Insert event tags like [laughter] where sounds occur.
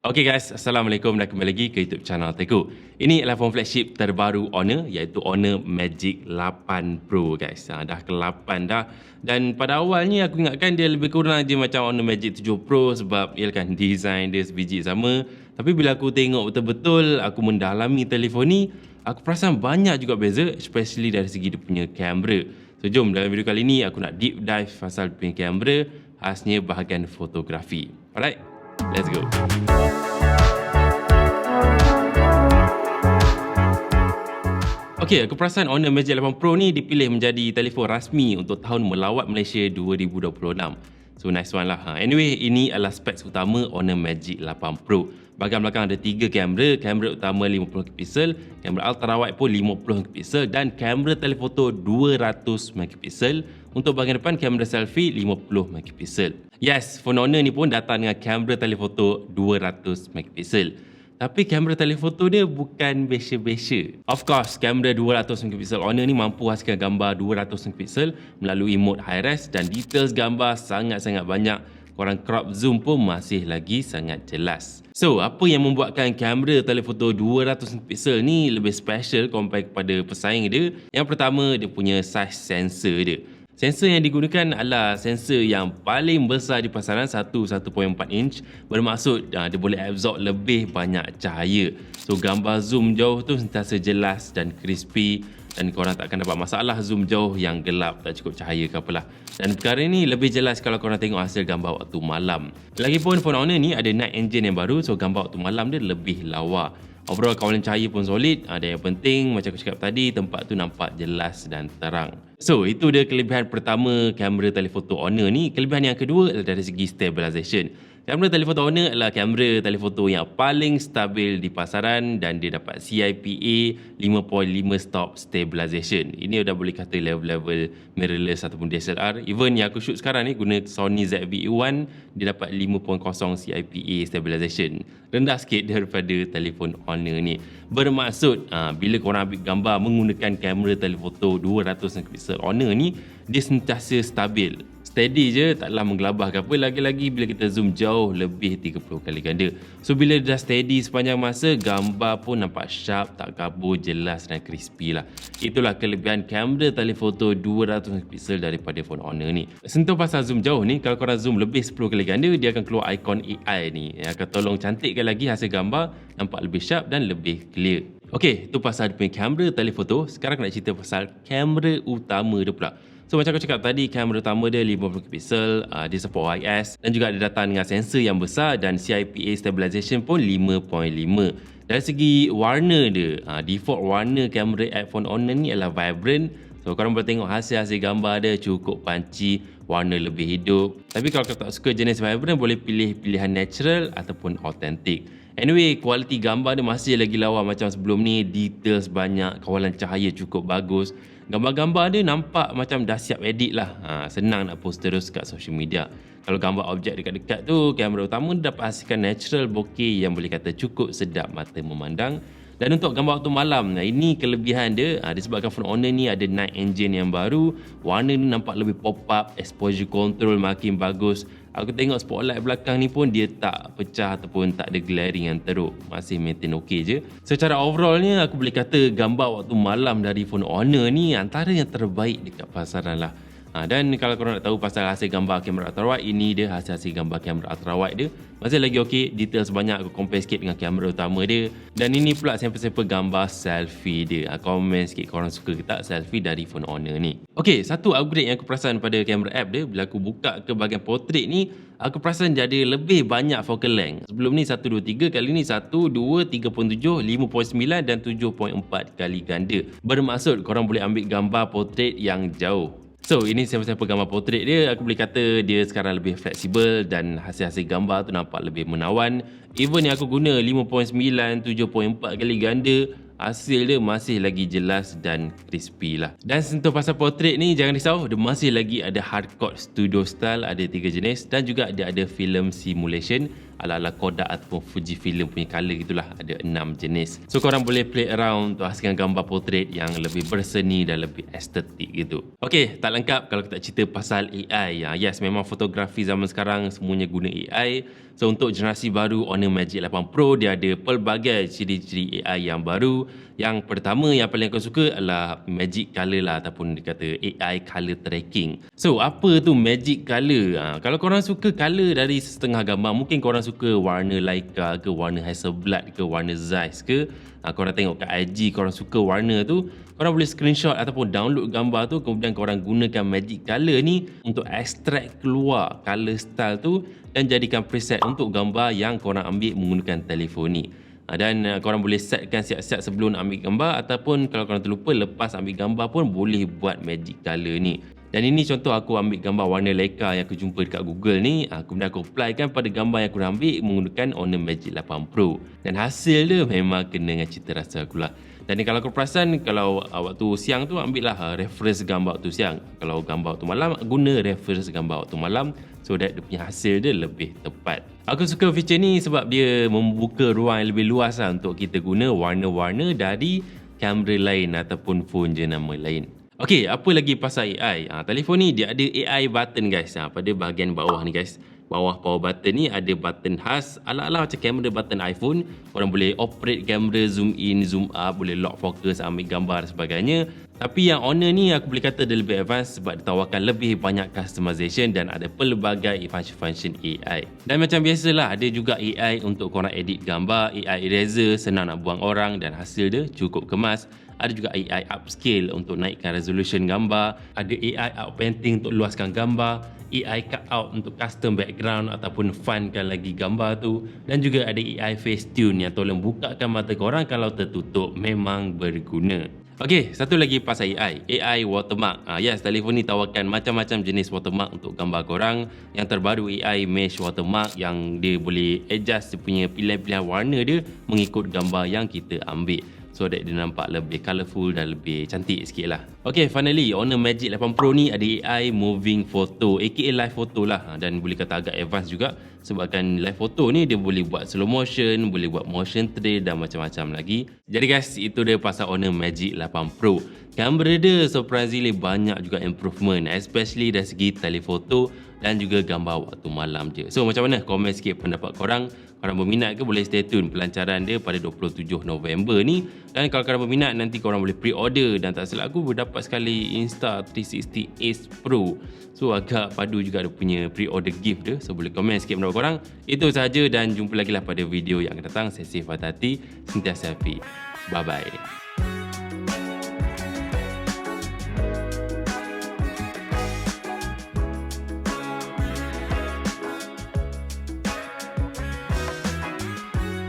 Okay guys, Assalamualaikum dan kembali lagi ke YouTube channel Teku. Ini adalah phone flagship terbaru Honor iaitu Honor Magic 8 Pro guys. Ha, dah ke-8 dah. Dan pada awalnya aku ingatkan dia lebih kurang je macam Honor Magic 7 Pro sebab ia kan design dia sebiji sama. Tapi bila aku tengok betul-betul, aku mendalami telefon ni, aku perasan banyak juga beza especially dari segi dia punya kamera. So jom dalam video kali ni aku nak deep dive pasal dia punya kamera khasnya bahagian fotografi. Alright, let's go. Okey, aku perasan Honor Magic 8 Pro ni dipilih menjadi telefon rasmi untuk tahun melawat Malaysia 2026. So nice one lah. Ha. Anyway, ini adalah speks utama Honor Magic 8 Pro. Bahagian belakang ada tiga kamera. Kamera utama 50 MP, kamera ultra wide pun 50 MP dan kamera telefoto 200 MP. Untuk bahagian depan, kamera selfie 50 MP. Yes, phone Honor ni pun datang dengan kamera telefoto 200 MP. Tapi kamera telefoto dia bukan biasa-biasa. Of course, kamera 200 MP Honor ni mampu hasilkan gambar 200 MP melalui mode high res dan details gambar sangat-sangat banyak. Korang crop zoom pun masih lagi sangat jelas. So, apa yang membuatkan kamera telefoto 200 MP ni lebih special compare kepada pesaing dia? Yang pertama, dia punya size sensor dia. Sensor yang digunakan adalah sensor yang paling besar di pasaran 1 1.4 inch bermaksud uh, dia boleh absorb lebih banyak cahaya. So gambar zoom jauh tu sentiasa jelas dan crispy dan korang tak akan dapat masalah zoom jauh yang gelap tak cukup cahaya ke apalah. Dan perkara ini lebih jelas kalau korang tengok hasil gambar waktu malam. Lagipun phone Honor ni ada night engine yang baru so gambar waktu malam dia lebih lawa. Overall kawalan cahaya pun solid. Ada yang penting macam aku cakap tadi tempat tu nampak jelas dan terang. So, itu dia kelebihan pertama kamera telefoto Honor ni. Kelebihan yang kedua adalah dari segi stabilization. Kamera telefoto Honor adalah kamera telefoto yang paling stabil di pasaran dan dia dapat CIPA 5.5 stop stabilization. Ini dah boleh kata level-level mirrorless ataupun DSLR. Even yang aku shoot sekarang ni guna Sony ZV-E1, dia dapat 5.0 CIPA stabilization. Rendah sikit [laughs] daripada telefon Honor ni. Bermaksud aa, bila korang ambil gambar menggunakan kamera telefoto 200 MP Honor ni, dia sentiasa stabil steady je taklah menggelabah ke apa. Lagi-lagi bila kita zoom jauh lebih 30 kali ganda. So bila dah steady sepanjang masa gambar pun nampak sharp tak kabur jelas dan crispy lah. Itulah kelebihan kamera telefoto 200 MP daripada phone Honor ni. Sentuh pasal zoom jauh ni kalau korang zoom lebih 10 kali ganda dia akan keluar ikon AI ni. Yang akan tolong cantikkan lagi hasil gambar nampak lebih sharp dan lebih clear. Okey, itu pasal dia punya kamera telefoto. Sekarang aku nak cerita pasal kamera utama dia pula. So macam aku cakap tadi, kamera utama dia 50 pixel, uh, dia support OIS dan juga dia datang dengan sensor yang besar dan CIPA stabilization pun 5.5. Dari segi warna dia, uh, default warna kamera iPhone Honor ni adalah vibrant. So korang boleh tengok hasil-hasil gambar dia cukup panci, warna lebih hidup. Tapi kalau kau tak suka jenis vibrant, boleh pilih pilihan natural ataupun authentic. Anyway, kualiti gambar dia masih lagi lawa macam sebelum ni. Details banyak, kawalan cahaya cukup bagus. Gambar-gambar dia nampak macam dah siap edit lah. Ha, senang nak post terus kat social media. Kalau gambar objek dekat-dekat tu, kamera utama dapat hasilkan natural bokeh yang boleh kata cukup sedap mata memandang. Dan untuk gambar waktu malam, ini kelebihan dia. Ha, disebabkan phone Honor ni ada night engine yang baru. Warna ni nampak lebih pop up, exposure control makin bagus. Aku tengok spotlight belakang ni pun dia tak pecah ataupun tak ada glaring yang teruk. Masih maintain okey je. Secara overallnya aku boleh kata gambar waktu malam dari phone Honor ni antara yang terbaik dekat pasaran lah. Ha, dan kalau korang nak tahu pasal hasil gambar kamera ultra wide, ini dia hasil-hasil gambar kamera ultra wide dia. Masih lagi okey, detail sebanyak aku compare sikit dengan kamera utama dia. Dan ini pula sampel-sampel gambar selfie dia. Ha, komen sikit korang suka ke tak selfie dari phone Honor ni. Okey, satu upgrade yang aku perasan pada kamera app dia, bila aku buka ke bahagian portrait ni, aku perasan jadi lebih banyak focal length. Sebelum ni 1, 2, 3, kali ni 1, 2, 3.7, 5.9 dan 7.4 kali ganda. Bermaksud korang boleh ambil gambar portrait yang jauh. So ini sampel-sampel gambar portrait dia. Aku boleh kata dia sekarang lebih fleksibel Dan hasil-hasil gambar tu nampak lebih menawan. Even yang aku guna 5.9, 7.4 kali ganda Hasil dia masih lagi jelas dan crispy lah. Dan sentuh pasal portrait ni jangan risau Dia masih lagi ada hardcore studio style. Ada tiga jenis Dan juga dia ada film simulation ala-ala Kodak ataupun Fujifilm punya color gitulah. Ada enam jenis. So korang boleh play around untuk hasilkan gambar portrait yang lebih berseni dan lebih estetik gitu. Ok tak lengkap kalau kita cerita pasal AI ya, yes memang fotografi zaman sekarang semuanya guna AI so untuk generasi baru Honor Magic 8 Pro dia ada pelbagai ciri-ciri AI yang baru. Yang pertama yang paling aku suka adalah Magic Color lah ataupun dikata AI Color Tracking. So apa tu Magic Color ha, kalau korang suka color dari setengah gambar mungkin korang suka warna Leica ke warna Hasselblad ke warna Zeiss ke? Ha, korang tengok kat IG korang suka warna tu korang boleh screenshot ataupun download gambar tu kemudian korang gunakan magic color ni untuk extract keluar color style tu dan jadikan preset untuk gambar yang korang ambil menggunakan telefon ni. Ha, dan uh, korang boleh setkan siap-siap sebelum ambil gambar ataupun kalau korang terlupa lepas ambil gambar pun boleh buat magic color ni dan ini contoh aku ambil gambar warna Leica yang aku jumpa dekat Google ni. Ah, kemudian aku applykan pada gambar yang aku ambil menggunakan Honor Magic 8 Pro. Dan hasil dia memang kena dengan cita rasa aku lah. Dan ni kalau kau perasan, kalau uh, waktu siang tu ambil lah uh, reference gambar waktu siang. Kalau gambar waktu malam, guna reference gambar waktu malam. So that dia punya hasil dia lebih tepat. Aku suka feature ni sebab dia membuka ruang yang lebih luas lah untuk kita guna warna-warna dari kamera lain ataupun phone jenama lain. Okey, apa lagi pasal AI? Ha, telefon ni dia ada AI button guys. Ha, pada bahagian bawah ni guys. Bawah power button ni ada button khas ala-ala macam kamera button iPhone. Orang boleh operate kamera, zoom in, zoom out, boleh lock focus, ambil gambar dan sebagainya. Tapi yang Honor ni aku boleh kata dia lebih advance sebab ditawarkan lebih banyak customization dan ada pelbagai function-function AI. Dan macam biasalah ada juga AI untuk korang edit gambar, AI eraser, senang nak buang orang dan hasil dia cukup kemas ada juga AI upscale untuk naikkan resolution gambar, ada AI outpainting untuk luaskan gambar, AI cut out untuk custom background ataupun funkan lagi gambar tu dan juga ada AI face tune yang tolong bukakan mata korang kalau tertutup memang berguna. Okey, satu lagi pasal AI. AI watermark. Ah, yes, telefon ni tawarkan macam-macam jenis watermark untuk gambar korang. Yang terbaru AI mesh watermark yang dia boleh adjust dia punya pilihan-pilihan warna dia mengikut gambar yang kita ambil so that dia nampak lebih colourful dan lebih cantik sikit lah. Ok finally Honor Magic 8 Pro ni ada AI moving photo aka live photo lah. Ha, dan boleh kata agak advance juga sebabkan live photo ni dia boleh buat slow motion boleh buat motion trade dan macam-macam lagi. Jadi guys itu dia pasal Honor Magic 8 Pro kamera dia surprisingly banyak juga improvement especially dari segi telefoto dan juga gambar waktu malam je. So macam mana? Komen sikit pendapat korang korang berminat ke boleh stay tune pelancaran dia pada 27 November ni. Dan kalau korang berminat nanti korang boleh pre-order. Dan tak silap aku berdapat sekali Insta360 Ace Pro. So agak padu juga ada punya pre-order gift dia. So boleh komen sikit pendapat korang. Itu sahaja dan jumpa lagi lah pada video yang akan datang. Saya safe hati sentiasa happy. Bye bye